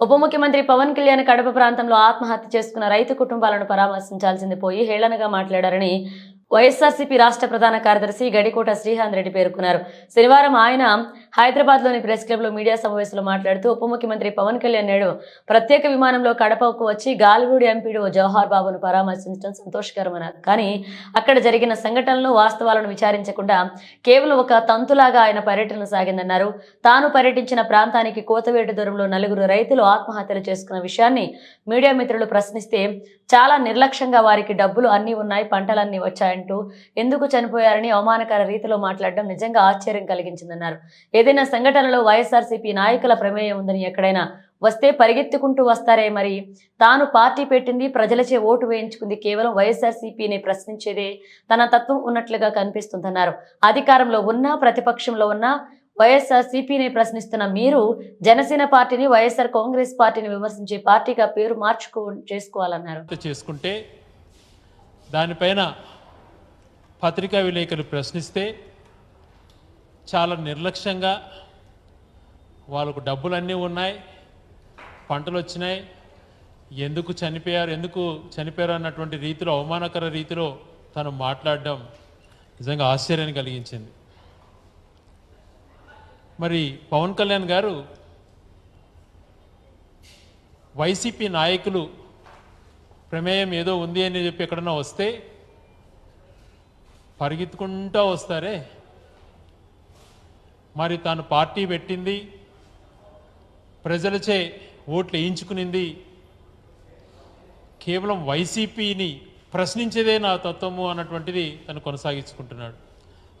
ఉప ముఖ్యమంత్రి పవన్ కళ్యాణ్ కడప ప్రాంతంలో ఆత్మహత్య చేసుకున్న రైతు కుటుంబాలను పరామర్శించాల్సింది పోయి హేళనగా మాట్లాడారని వైఎస్ఆర్సీపీ రాష్ట్ర ప్రధాన కార్యదర్శి గడికోట శ్రీహాంత్ రెడ్డి పేర్కొన్నారు. శనివారం ఆయన హైదరాబాద్లోని ప్రెస్ క్లబ్లో మీడియా సమావేశంలో మాట్లాడుతూ ఉప ముఖ్యమంత్రి పవన్ కళ్యాణ్ నేడు ప్రత్యేక విమానంలో కడపకు వచ్చి గాలివూడి ఎంపీడీ జవహర్ బాబును పరామర్శించడం సంతోషకరమన్నారు కానీ అక్కడ జరిగిన సంఘటనలు వాస్తవాలను విచారించకుండా కేవలం ఒక తంతులాగా ఆయన పర్యటన సాగిందన్నారు. తాను పర్యటించిన ప్రాంతానికి కోతవేటు దూరంలో నలుగురు రైతులు ఆత్మహత్యలు చేసుకున్న విషయాన్ని మీడియా మిత్రులు ప్రశ్నిస్తే చాలా నిర్లక్ష్యంగా వారికి డబ్బులు అన్నీ ఉన్నాయి పంటలన్నీ అంటూ ఎందుకు చనిపోయారని అవమానకర రీతిలో మాట్లాడడం నిజంగా ఆశ్చర్యం కలిగించిందన్నారు. ఏదైనా సంఘటనలో వైఎస్ఆర్సీపీ నాయకుల ప్రమేయం ఉందని ఎక్కడైనా వస్తే పరిగెత్తుకుంటూ వస్తారే మరి? తాను పార్టీ పెట్టింది ప్రజలచే ఓటు వేయించుకుంది కేవలం వైఎస్ఆర్సీపీని ప్రశ్నించేదే తన తత్వం ఉన్నట్లుగా కనిపిస్తుందన్నారు. అధికారంలో ఉన్నా ప్రతిపక్షంలో ఉన్నా వైఎస్ఆర్ సిపిని ప్రశ్నిస్తున్న మీరు జనసేన పార్టీని వైఎస్ఆర్ కాంగ్రెస్ పార్టీని విమర్శించే పార్టీగా పేరు మార్చుకో చేసుకోవాలన్నారు. చేసుకుంటే దానిపైన పత్రికా విలేకరులు ప్రశ్నిస్తే చాలా నిర్లక్ష్యంగా వాళ్ళకు డబ్బులన్నీ ఉన్నాయి పంటలు వచ్చినాయి ఎందుకు చనిపోయారు ఎందుకు చనిపోయారు అన్నటువంటి రీతిలో అవమానకర రీతిలో తను మాట్లాడడం నిజంగా ఆశ్చర్యాన్ని కలిగించింది. మరి పవన్ కళ్యాణ్ గారు వైసీపీ నాయకులు ప్రమేయం ఏదో ఉంది అని చెప్పి ఎక్కడన్నా వస్తే పరిగెత్తుకుంటూ వస్తారే? మరి తాను పార్టీ పెట్టింది ప్రజలచే ఓట్లు వేయించుకునింది కేవలం వైసీపీని ప్రశ్నించేదే నా తత్వము అన్నటువంటిది తను కొనసాగించుకుంటున్నాడు.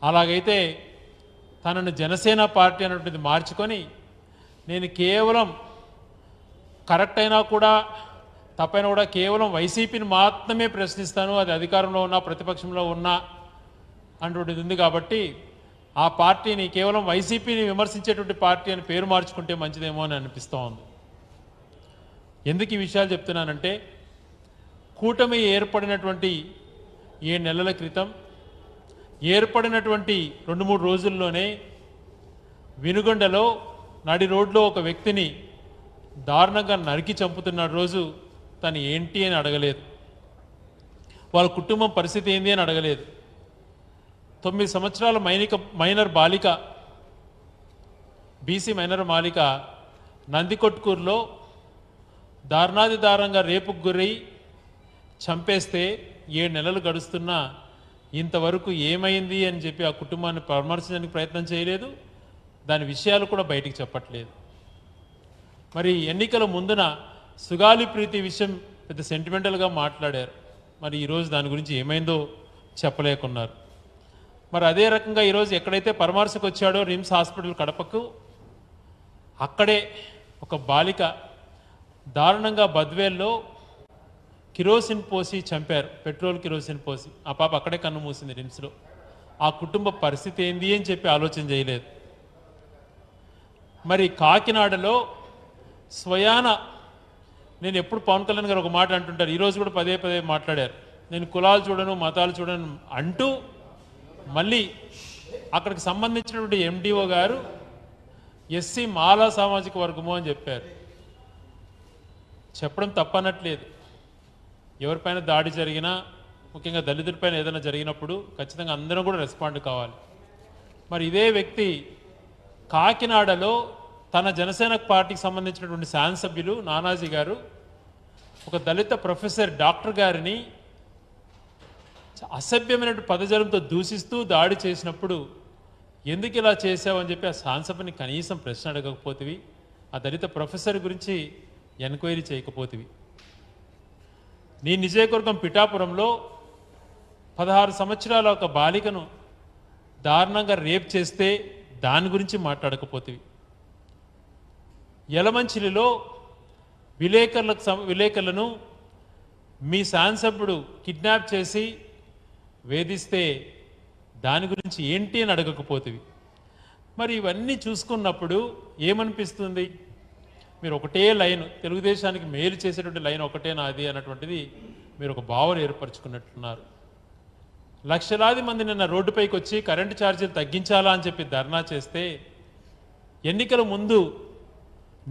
అలాగైతే తనను జనసేన పార్టీ అన్నటువంటిది మార్చుకొని నేను కేవలం కరెక్ట్ అయినా కూడా తప్పైనా కూడా కేవలం వైసీపీని మాత్రమే ప్రశ్నిస్తాను. అది అధికారంలో ఉన్నా ప్రతిపక్షంలో ఉన్నా అటువంటిది ఉంది కాబట్టి ఆ పార్టీని కేవలం వైసీపీని విమర్శించేటువంటి పార్టీ అని పేరు మార్చుకుంటే మంచిదేమో అని అనిపిస్తూ ఉంది. ఎందుకు ఈ విషయాలు చెప్తున్నానంటే కూటమి ఏర్పడినటువంటి ఏ నెలల క్రితం ఏర్పడినటువంటి రెండు మూడు రోజుల్లోనే వినుగొండలో నడి రోడ్లో ఒక వ్యక్తిని దారుణంగా నరికి చంపుతున్న రోజు తను ఏంటి అని అడగలేదు. వాళ్ళ కుటుంబం పరిస్థితి ఏంది అని అడగలేదు. తొమ్మిది సంవత్సరాల మైనిక మైనర్ బాలిక బీసీ మైనర్ బాలిక నందికొట్కూరులో దారుణాదిదారంగా రేపుకు గురై చంపేస్తే ఏడు నెలలు గడుస్తున్నా ఇంతవరకు ఏమైంది అని చెప్పి ఆ కుటుంబాన్ని పరామర్శించడానికి ప్రయత్నం చేయలేదు. దాని విషయాలు కూడా బయటికి చెప్పట్లేదు. మరి ఎన్నికల ముందున సుగాలి ప్రీతి విషయం పెద్ద సెంటిమెంటల్గా మాట్లాడారు. మరి ఈరోజు దాని గురించి ఏమైందో చెప్పలేకున్నారు. మరి అదే రకంగా ఈరోజు ఎక్కడైతే పరామర్శకు వచ్చాడో రిమ్స్ హాస్పిటల్ కడపకు అక్కడే ఒక బాలిక దారుణంగా బద్వేల్లో కిరోసిన్ పోసి చంపారు పెట్రోల్ కిరోసిన్ పోసి. ఆ పాప అక్కడే కన్ను మూసింది రిమ్స్లో. ఆ కుటుంబ పరిస్థితి ఏంది అని చెప్పి ఆలోచన చేయలేదు. మరి కాకినాడలో స్వయాన నేను ఎప్పుడు పవన్ కళ్యాణ్ గారు ఒక మాట అంటుంటారు ఈరోజు కూడా పదే పదే మాట్లాడారు. నేను కులాలు చూడను మతాలు చూడను అంటూ మళ్ళీ అక్కడికి సంబంధించినటువంటి ఎండిఓ గారు ఎస్సీ మాలా సామాజిక వర్గము అని చెప్పారు. చెప్పడం తప్పనట్లేదు. ఎవరిపైన దాడి జరిగినా ముఖ్యంగా దళితులపైన ఏదైనా జరిగినప్పుడు ఖచ్చితంగా అందరం కూడా రెస్పాండ్ కావాలి. మరి ఇదే వ్యక్తి కాకినాడలో తన జనసేన పార్టీకి సంబంధించినటువంటి శాసనసభ్యులు నానాజీ గారు ఒక దళిత ప్రొఫెసర్ డాక్టర్ గారిని అసభ్యమైనటువంటి పదజలంతో దూషిస్తూ దాడి చేసినప్పుడు ఎందుకు ఇలా చేసావని చెప్పి ఆ సాంసభని కనీసం ప్రశ్న అడగకపోతేవి ఆ దళిత ప్రొఫెసర్ గురించి ఎంక్వైరీ చేయకపోతేవి. నీ నిజయకవర్గం పిఠాపురంలో పదహారు సంవత్సరాల ఒక బాలికను దారుణంగా రేప్ చేస్తే దాని గురించి మాట్లాడకపోతివి. యలమంచిలిలో విలేకరులకు సం- విలేకరులను మీ శాసనసభ్యుడు కిడ్నాప్ చేసి వేధిస్తే దాని గురించి ఏంటి అని అడగకపోతుంది మరి ఇవన్నీ చూసుకున్నప్పుడు ఏమనిపిస్తుంది? మీరు ఒకటే లైన్ తెలుగుదేశానికి మేలు చేసేటువంటి లైన్ ఒకటే నాది అన్నటువంటిది మీరు ఒక భావన ఏర్పరచుకున్నట్టున్నారు. లక్షలాది మంది నిన్న రోడ్డుపైకి వచ్చి కరెంటు ఛార్జీలు తగ్గించాలా అని చెప్పి ధర్నా చేస్తే ఎన్నికల ముందు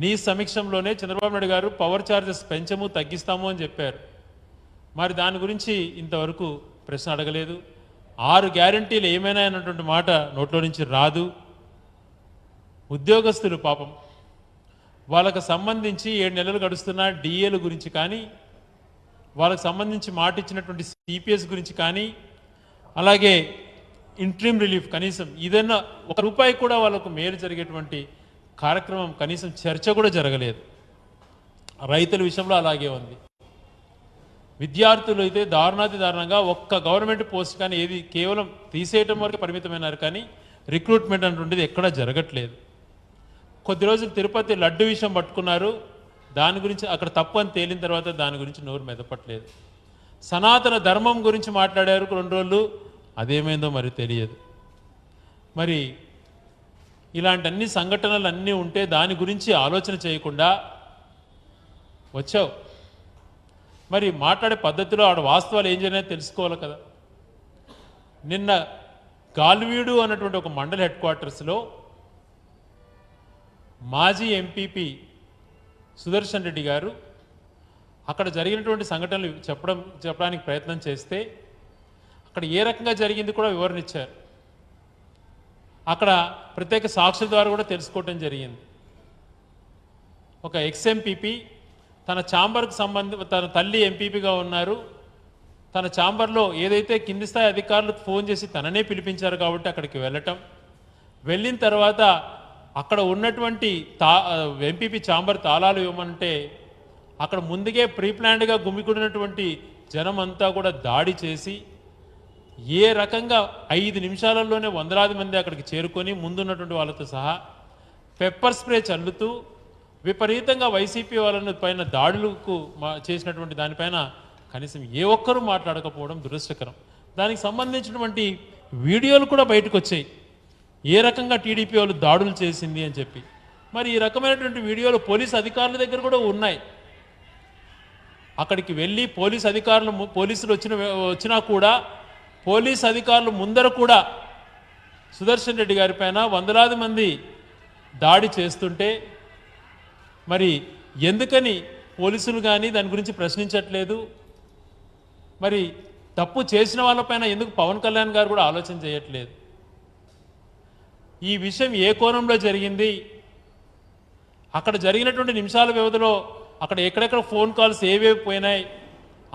నీ సమీక్షంలోనే చంద్రబాబు నాయుడు గారు పవర్ ఛార్జెస్ పెంచము తగ్గిస్తాము అని చెప్పారు. మరి దాని గురించి ఇంతవరకు ప్రశ్న అడగలేదు. ఆరు గ్యారంటీలు ఏమైనా అన్నటువంటి మాట నోట్లో నుంచి రాదు. ఉద్యోగస్తులు పాపం. వాళ్ళకు సంబంధించి ఏడు నెలలు గడుస్తున్న డిఏల గురించి కానీ వాళ్ళకు సంబంధించి మాట ఇచ్చినటువంటి సిపిఎస్ గురించి కానీ అలాగే ఇంట్రీమ్ రిలీఫ్ కనీసం ఏదైనా ఒక రూపాయి కూడా వాళ్ళకు మేలు జరిగేటువంటి కార్యక్రమం కనీసం చర్చ కూడా జరగలేదు. రైతుల విషయంలో అలాగే ఉంది. విద్యార్థులు అయితే దారుణాతి దారుణంగా ఒక్క గవర్నమెంట్ పోస్ట్ కానీ ఏది కేవలం తీసేయటం వరకు పరిమితమైనారు కానీ రిక్రూట్మెంట్ అంటుండేది ఎక్కడా జరగట్లేదు. కొద్ది రోజులు తిరుపతి లడ్డు విషయం పట్టుకున్నారు. దాని గురించి అక్కడ తప్పు అని తేలిన తర్వాత దాని గురించి నోరు మెదపట్లేదు. సనాతన ధర్మం గురించి మాట్లాడారు రెండు రోజులు. అదేమైందో మరి తెలియదు. మరి ఇలాంటి అన్ని సంఘటనలు అన్నీ ఉంటే దాని గురించి ఆలోచన చేయకుండా వచ్చావు. మరి మాట్లాడే పద్ధతిలో ఆడ వాస్తవాలు ఏం జరిగినా తెలుసుకోవాలి కదా. నిన్న గాల్వీడు అన్నటువంటి ఒక మండల హెడ్ క్వార్టర్స్లో మాజీ ఎంపీపీ సుదర్శన్ రెడ్డి గారు అక్కడ జరిగినటువంటి సంఘటనలు చెప్పడం చెప్పడానికి ప్రయత్నం చేస్తే అక్కడ ఏ రకంగా జరిగింది కూడా వివరణ ఇచ్చారు. అక్కడ ప్రత్యేక సాక్షుల ద్వారా కూడా తెలుసుకోవటం జరిగింది. ఒక ఎక్స్ఎంపీపీ తన ఛాంబర్కు సంబంధి తన తల్లి ఎంపీపీగా ఉన్నారు. తన ఛాంబర్లో ఏదైతే కింది స్థాయి అధికారులు ఫోన్ చేసి తననే పిలిపించారు కాబట్టి అక్కడికి వెళ్ళటం. వెళ్ళిన తర్వాత అక్కడ ఉన్నటువంటి తా ఎంపీపీ ఛాంబర్ తాళాలు ఇవ్వమంటే అక్కడ ముందుగే ప్రీప్లాన్డ్గా గుమికూడినటువంటి జనం అంతా కూడా దాడి చేసి ఏ రకంగా ఐదు నిమిషాలలోనే వందలాది మంది అక్కడికి చేరుకొని ముందున్నటువంటి వాళ్ళతో సహా పెప్పర్ స్ప్రే చల్లుతూ విపరీతంగా వైసీపీ వాళ్ళని పైన దాడులకు మా- చేసినటువంటి దానిపైన కనీసం ఏ ఒక్కరూ మాట్లాడకపోవడం దురదృష్టకరం. దానికి సంబంధించినటువంటి వీడియోలు కూడా బయటకు వచ్చాయి ఏ రకంగా టీడీపీ వాళ్ళు దాడులు చేసింది అని చెప్పి. మరి ఈ రకమైనటువంటి వీడియోలు పోలీస్ అధికారుల దగ్గర కూడా ఉన్నాయి. అక్కడికి వెళ్ళి పోలీస్ అధికారులు పోలీసులు వచ్చిన వచ్చినా కూడా పోలీస్ అధికారులు ముందర కూడా సుదర్శన్ రెడ్డి గారి పైన వందలాది మంది దాడి చేస్తుంటే మరి ఎందుకని పోలీసులు కానీ దాని గురించి ప్రశ్నించట్లేదు? మరి తప్పు చేసిన వాళ్ళపైన ఎందుకు పవన్ కళ్యాణ్ గారు కూడా ఆలోచన చేయట్లేదు? ఈ విషయం ఏ కోణంలో జరిగింది? అక్కడ జరిగినటువంటి నిమిషాల వ్యవధిలో అక్కడ ఎక్కడెక్కడ ఫోన్ కాల్స్ ఏవేవి పోయినాయి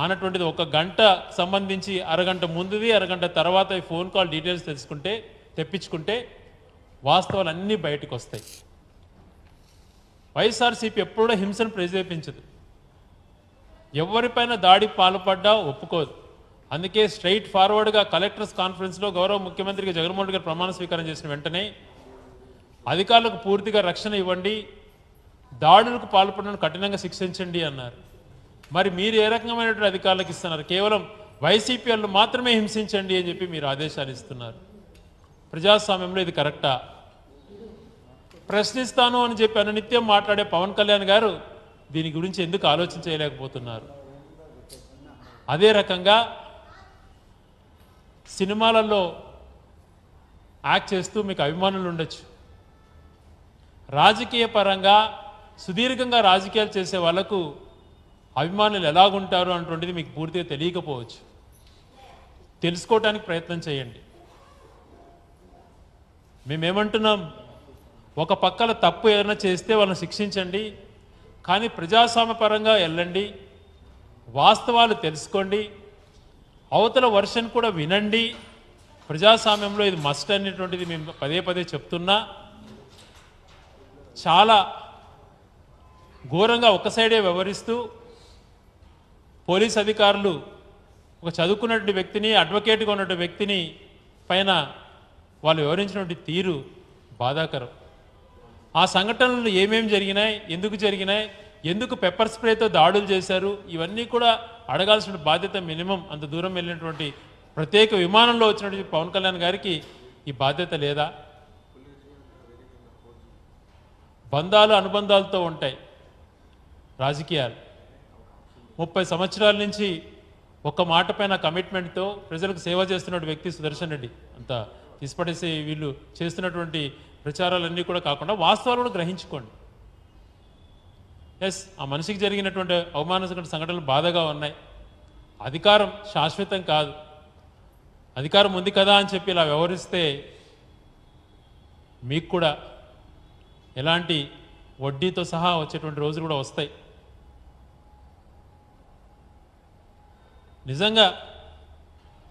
అన్నటువంటిది ఒక గంట సంబంధించి అరగంట ముందుది అరగంట తర్వాత ఫోన్ కాల్ డీటెయిల్స్ తెలుసుకుంటే తెప్పించుకుంటే వాస్తవాలు అన్నీ బయటకు వస్తాయి వైఎస్ఆర్సీపీ ఎప్పుడూ హింసను ప్రేరేపించదు ఎవరిపైన దాడి పాల్పడ్డా ఒప్పుకోదు. అందుకే స్ట్రైట్ ఫార్వర్డ్గా కలెక్టర్స్ కాన్ఫరెన్స్లో గౌరవ ముఖ్యమంత్రికి జగన్మోహన్ రెడ్డి గారు ప్రమాణ స్వీకారం చేసిన వెంటనే అధికారులకు పూర్తిగా రక్షణ ఇవ్వండి దాడులకు పాల్పడడం కఠినంగా శిక్షించండి అన్నారు. మరి మీరు ఏ రకమైనటువంటి అధికారులకు ఇస్తున్నారు? కేవలం వైసీపీ వాళ్ళు మాత్రమే హింసించండి అని చెప్పి మీరు ఆదేశాలు ఇస్తున్నారు. ప్రజాస్వామ్యంలో ఇది కరెక్టా? ప్రశ్నిస్తాను అని చెప్పి అనునిత్యం మాట్లాడే పవన్ కళ్యాణ్ గారు దీని గురించి ఎందుకు ఆలోచన చేయలేకపోతున్నారు అదే రకంగా సినిమాలలో యాక్ట్ చేస్తూ మీకు అభిమానులు ఉండొచ్చు. రాజకీయ పరంగా సుదీర్ఘంగా రాజకీయాలు చేసే వాళ్ళకు అభిమానులు ఎలాగుంటారు అటువంటిది మీకు పూర్తిగా తెలియకపోవచ్చు. తెలుసుకోవటానికి ప్రయత్నం చేయండి. మేమేమంటున్నాం? ఒక పక్కల తప్పు ఏదైనా చేస్తే వాళ్ళని శిక్షించండి కానీ ప్రజాస్వామ్యపరంగా వెళ్ళండి వాస్తవాలు తెలుసుకోండి అవతల వర్షన్ కూడా వినండి. ప్రజాస్వామ్యంలో ఇది మస్ట్ అనేటువంటిది మేము పదే పదే చెప్తున్నా. చాలా ఘోరంగా ఒక సైడే వ్యవహరిస్తూ పోలీస్ అధికారులు ఒక చదువుకున్నటువంటి వ్యక్తిని అడ్వకేట్గా ఉన్నటువంటి వ్యక్తిని పైన వాళ్ళు వివరించినటువంటి తీరు బాధాకరం. ఆ సంఘటనలు ఏమేమి జరిగినాయి ఎందుకు జరిగినాయి ఎందుకు పెప్పర్ స్ప్రేతో దాడులు చేశారు ఇవన్నీ కూడా అడగాల్సిన బాధ్యత మినిమం. అంత దూరం వెళ్ళినటువంటి ప్రత్యేక విమానంలో వచ్చినటువంటి పవన్ కళ్యాణ్ గారికి ఈ బాధ్యత లేదా? బంధాలు అనుబంధాలతో ఉంటాయి రాజకీయాలు. ముప్పై సంవత్సరాల నుంచి ఒక్క మాట పైన కమిట్మెంట్తో ప్రజలకు సేవ చేస్తున్న వ్యక్తి సుదర్శన్ రెడ్డి. అంత తీసిపడేసి వీళ్ళు చేస్తున్నటువంటి ప్రచారాలన్నీ కూడా కాకుండా వాస్తవాలు కూడా గ్రహించుకోండి. ఎస్ ఆ మనిషికి జరిగినటువంటి అవమానకరమైన సంఘటనలు బాధగా ఉన్నాయి. అధికారం శాశ్వతం కాదు. అధికారం ఉంది కదా అని చెప్పి ఇలా వ్యవహరిస్తే మీకు కూడా ఎలాంటి వడ్డీతో సహా వచ్చేటువంటి రోజులు కూడా వస్తాయి. నిజంగా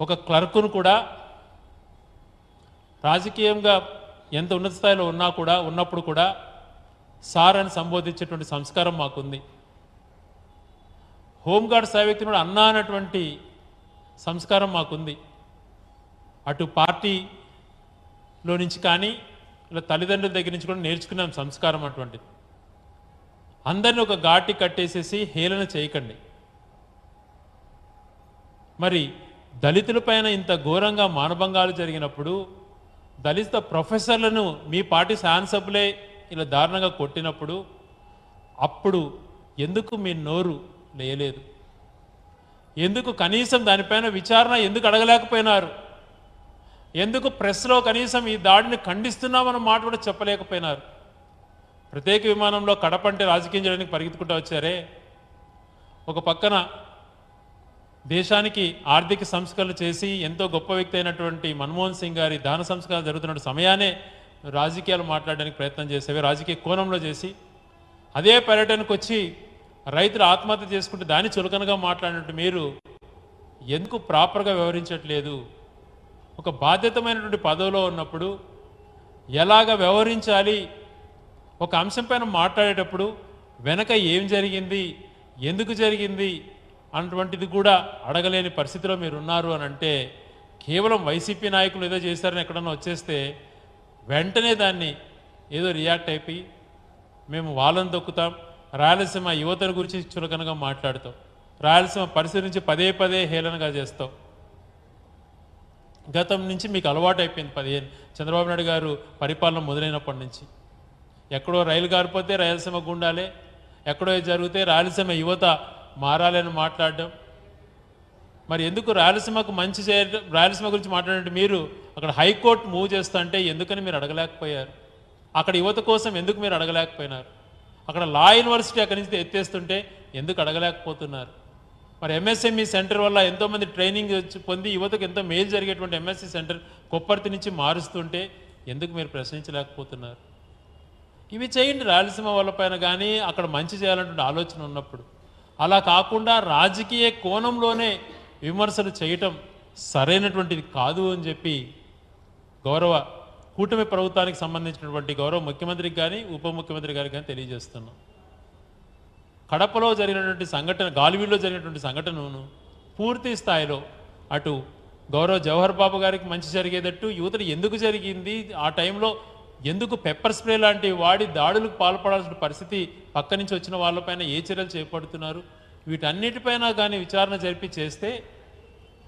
ఒక క్లర్కును కూడా రాజకీయంగా ఎంత ఉన్నత స్థాయిలో ఉన్నా కూడా ఉన్నప్పుడు కూడా సార్ అని సంబోధించేటువంటి సంస్కారం మాకుంది. హోంగార్డ్ వ్యక్తిని కూడా అన్నా అన్నటువంటి సంస్కారం మాకుంది. అటు పార్టీలో నుంచి కానీ ఇలా తల్లిదండ్రుల దగ్గర నుంచి కూడా నేర్చుకున్నాం సంస్కారం అటువంటిది. అందరిని ఒక ఘాటి కట్టేసేసి హేళన చేయకండి. మరి దళితులపైన ఇంత ఘోరంగా మానభంగాలు జరిగినప్పుడు దళిత ప్రొఫెసర్లను మీ పార్టీ శాసనసభ్యులే ఇలా దారుణంగా కొట్టినప్పుడు అప్పుడు ఎందుకు మీ నోరు లేయలేదు? ఎందుకు కనీసం దానిపైన విచారణ ఎందుకు అడగలేకపోయినారు? ఎందుకు ప్రెస్లో కనీసం ఈ దాడిని ఖండిస్తున్నామన్న మాట కూడా చెప్పలేకపోయినారు? ప్రత్యేక విమానంలో కడపంటే రాజకీయం చేయడానికి పరిగెత్తుకుంటూ వచ్చారే? ఒక పక్కన దేశానికి ఆర్థిక సంస్కరణలు చేసి ఎంతో గొప్ప వ్యక్తి అయినటువంటి మన్మోహన్ సింగ్ గారి దాన సంస్కారాలు జరుగుతున్న సమయానే రాజకీయాలు మాట్లాడడానికి ప్రయత్నం చేసేవి రాజకీయ కోణంలో చేసి. అదే పర్యటనకు వచ్చి రైతులు ఆత్మహత్య చేసుకుంటే దాన్ని చులకనగా మాట్లాడినట్టు మీరు ఎందుకు ప్రాపర్గా వ్యవహరించట్లేదు? ఒక బాధ్యతమైనటువంటి పదవిలో ఉన్నప్పుడు ఎలాగ వ్యవహరించాలి? ఒక అంశం పైన మాట్లాడేటప్పుడు వెనక ఏం జరిగింది? ఎందుకు జరిగింది? అటువంటిది కూడా అడగలేని పరిస్థితిలో మీరు ఉన్నారు అని అంటే కేవలం వైసీపీ నాయకులు ఏదో చేశారని ఎక్కడన్నా వచ్చేస్తే వెంటనే దాన్ని ఏదో రియాక్ట్ అయిపోయి మేము వాళ్ళని దొక్కుతాం. రాయలసీమ యువతను గురించి చులకనగా మాట్లాడుతాం. రాయలసీమ పరిస్థితి నుంచి పదే పదే హేళనగా చేస్తాం. గతం నుంచి మీకు అలవాటు అయిపోయింది పదిహేను. చంద్రబాబు నాయుడు గారు పరిపాలన మొదలైనప్పటి నుంచి. ఎక్కడో రైలు గారిపోతే రాయలసీమ గుండాలే. ఎక్కడో జరిగితే రాయలసీమ యువత మారాలని మాట్లాడడం. మరి ఎందుకు రాయలసీమకు మంచి చేయడం రాయలసీమ గురించి మాట్లాడంటే మీరు అక్కడ హైకోర్టు మూవ్ చేస్తా అంటే ఎందుకని మీరు అడగలేకపోయారు? అక్కడ యువత కోసం ఎందుకు మీరు అడగలేకపోయినారు? అక్కడ లా యూనివర్సిటీ అక్కడి నుంచి ఎత్తేస్తుంటే ఎందుకు అడగలేకపోతున్నారు? మరి ఎంఎస్ఎంఈ సెంటర్ వల్ల ఎంతోమంది ట్రైనింగ్ వచ్చి పొంది యువతకు ఎంతో మేలు జరిగేటువంటి ఎంఎస్సి సెంటర్ కొప్పర్తి నుంచి మారుస్తుంటే ఎందుకు మీరు ప్రశ్నించలేకపోతున్నారు? ఇవి చేయండి రాయలసీమ వాళ్ళపైన కానీ అక్కడ మంచి చేయాలన్నటువంటి ఆలోచన ఉన్నప్పుడు. అలా కాకుండా రాజకీయ కోణంలోనే విమర్శలు చేయటం సరైనటువంటిది కాదు అని చెప్పి గౌరవ కూటమి ప్రభుత్వానికి సంబంధించినటువంటి గౌరవ ముఖ్యమంత్రికి కానీ ఉప ముఖ్యమంత్రి గారికి కానీ తెలియజేస్తున్నాం. కడపలో జరిగినటువంటి సంఘటన గాలివీల్లో జరిగినటువంటి సంఘటనను పూర్తి స్థాయిలో అటు గౌరవ జవహర్ బాబు గారికి మంచి జరిగేటట్టు యువతలు ఎందుకు జరిగింది ఆ టైంలో ఎందుకు పెప్పర్ స్ప్రే లాంటివి వాడి దాడులకు పాల్పడాల్సిన పరిస్థితి పక్క నుంచి వచ్చిన వాళ్ళపైన ఏ చర్యలు చేపడుతున్నారు? వీటన్నిటిపైన కానీ విచారణ జరిపి చేస్తే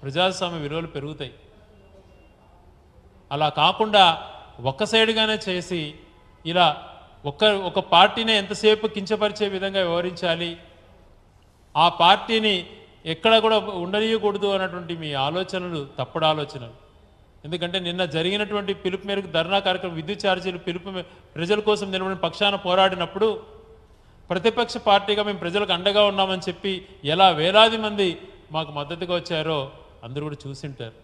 ప్రజాస్వామ్య విలువలు పెరుగుతాయి. అలా కాకుండా ఒక్క సైడ్గానే చేసి ఇలా ఒక ఒక పార్టీనే ఎంతసేపు కించపరిచే విధంగా వ్యవహరించాలి? ఆ పార్టీని ఎక్కడ కూడా ఉండనీయకూడదు అన్నటువంటి మీ ఆలోచనలు తప్పుడు ఆలోచనలు. ఎందుకంటే నిన్న జరిగినటువంటి పిలుపు మేరకు ధర్నా కార్యక్రమం విద్యుత్ ఛార్జీలు పిలుపు ప్రజల కోసం నిలబడిన పక్షాన పోరాడినప్పుడు ప్రతిపక్ష పార్టీగా మేము ప్రజలకు అండగా ఉన్నామని చెప్పి ఎలా వేలాది మంది మాకు మద్దతుగా వచ్చారో అందరూ కూడా చూసింటారు.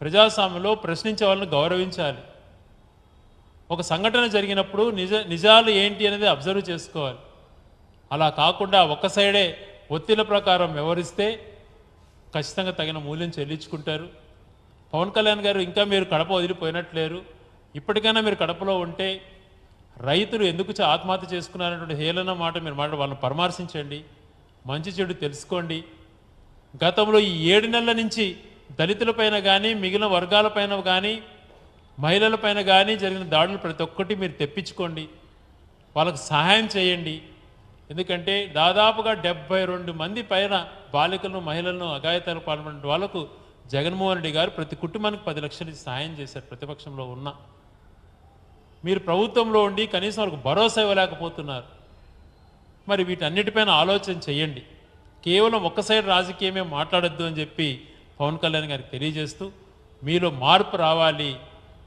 ప్రజాస్వామ్యంలో ప్రశ్నించే వాళ్ళని గౌరవించాలి. ఒక సంఘటన జరిగినప్పుడు నిజ నిజాలు ఏంటి అనేది అబ్జర్వ్ చేసుకోవాలి. అలా కాకుండా ఒక సైడే ఒత్తిళ్ళ ప్రకారం వ్యవహరిస్తే ఖచ్చితంగా తగిన మూల్యం చెల్లించుకుంటారు. పవన్ కళ్యాణ్ గారు ఇంకా మీరు కడప వదిలిపోయినట్లేరు. ఇప్పటికైనా మీరు కడపలో ఉంటే రైతులు ఎందుకు ఆత్మహత్య చేసుకున్నారనేటువంటి హేళన మాట మీరు మాట వాళ్ళని పరామర్శించండి. మంచి చెడు తెలుసుకోండి. గతంలో ఈ ఏడు నెలల నుంచి దళితులపైన కానీ మిగిలిన వర్గాలపైన కానీ మహిళలపైన కానీ జరిగిన దాడులు ప్రతి ఒక్కటి మీరు తెప్పించుకోండి. వాళ్ళకు సహాయం చేయండి. ఎందుకంటే దాదాపుగా డెబ్బై రెండు మంది పైన బాలికలను మహిళలను అఘాయితాలకు పాల్పడిన వాళ్ళకు జగన్మోహన్ రెడ్డి గారు ప్రతి కుటుంబానికి పది లక్షలు సహాయం చేశారు ప్రతిపక్షంలో ఉన్న. మీరు ప్రభుత్వంలో ఉండి కనీసం వాళ్ళకు భరోసా ఇవ్వలేకపోతున్నారు. మరి వీటన్నిటిపైన ఆలోచన చేయండి. కేవలం ఒక్క సైడ్ రాజకీయమే మాట్లాడొద్దు అని చెప్పి పవన్ కళ్యాణ్ గారికి తెలియజేస్తూ మీలో మార్పు రావాలి.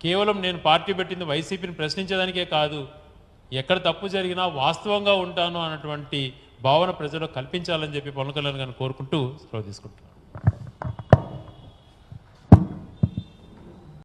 కేవలం నేను పార్టీ పెట్టింది వైసీపీని ప్రశ్నించడానికే కాదు ఎక్కడ తప్పు జరిగినా వాస్తవంగా ఉంటాను అన్నటువంటి భావన ప్రజలకు కల్పించాలని చెప్పి పవన్ కళ్యాణ్ గారిని కోరుకుంటూ సెలవు తీసుకుంటున్నాను.